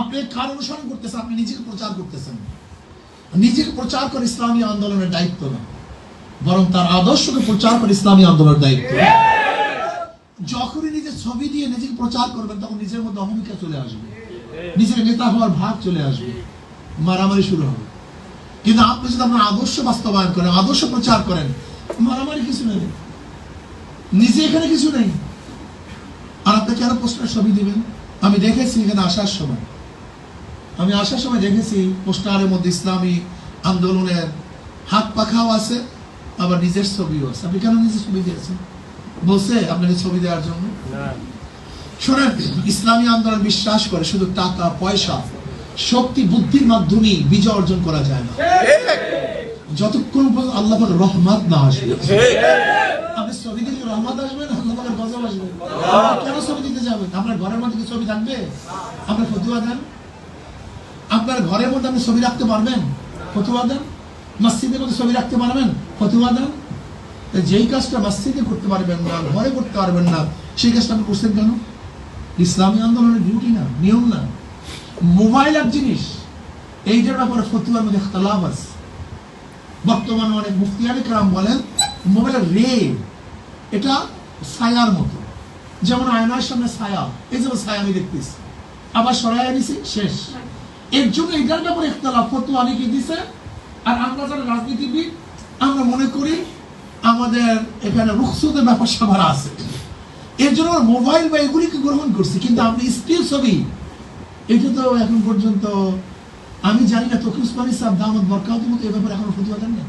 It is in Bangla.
আপনি কার অনুসরণ করতেছেন, আপনি নিজেকে প্রচার করতেছেন। নিজেকে প্রচার করে ইসলামী আন্দোলনের দায়িত্ব না বরং তার আদর্শকে প্রচার করে ইসলামী আন্দোলনের দায়িত্ব যখনই নিজের ছবি দিয়ে নিজেকে প্রচার করবেন, তখন নিজের মধ্যে অহমিকা চলে আসবে। নিজের নেতা হওয়ার ভাগ চলে আসবে। মারামারি শুরু হবে। কিন্তু আপনি যদি আপনার আদর্শ বাস্তবায়ন করেন, আদর্শ প্রচার করেন, মারামারি কিছু নেই। নিজে এখানে কিছু নেই। আর আপনি কেন প্রশ্নের ছবি দিবেন? আমি দেখেছি এখানে আসার সময়। আমি আসার সময় দেখেছি পোস্টারের মধ্যে ইসলামী আন্দোলনের হাত পাখাও আছে আবার নিজের ছবিও আছে। আপনি কেন নিজের ছবি দিয়েছেন? বলছে আপনাকে ছবি দেওয়ার জন্য। শোনেন ইসলামী আন্দোলন বিশ্বাস করে শুধু টাকা পয়সা শক্তি বুদ্ধির মাধ্যমে বিজয় অর্জন করা যায় না। যতক্ষণ পর্যন্ত আল্লাহর রহমত না আসবে। আপনি ছবি দিলে রহমত আসবে না? আল্লাহর গজব আসবে। কেন ছবি দিতে যাবেন? আপনার ঘরের মধ্যে কি ছবি থাকবে? আপনার ফতুয়া দেন? আপনার ঘরের মধ্যে আপনি ছবি রাখতে পারবেন? ফতুয়া দেন। মসজিদের মধ্যে ছবি রাখতে পারবেন? ফতুয়া দেন। যেই কাজটা মসজিদে করতে পারবেন না, ঘরে করতে পারবেন না, সেই কাজটা আপনি করছেন কেন? ইসলামী আন্দোলনের ডিউটি না, নিয়ম না। মোবাইল এক জিনিস, এইটার ব্যাপারে ফতুয়ার মধ্যে ইখতলাফ আছে। বর্তমানে অনেক মুফতিয়ানি কালাম বলেন, মোবাইলের রে, এটা ছায়ার মতো। যেমন আয়নার সামনে ছায়া, এই যেমন ছায়া আমি দেখতেছি। আবার সরাই আনিছি শেষ। এর জন্য এটার ব্যাপারে ইখতলাফ ফতুয়া অনেকে দিছে। আর আমরা যারা রাজনীতিবিদ, আমরা মনে করি আমাদের এখানে রুখসুদের ব্যাপার সবার আছে। এর জন্য মোবাইল বা এগুলিকে গ্রহণ করছি, কিন্তু আপনি স্টিল ছবি, এটা তো এখন পর্যন্ত, আমি জানি না তখন উসমানী সাহেব দামদ বরকাউত মতো এ ব্যাপারে এখনও ফতুয়া দেন না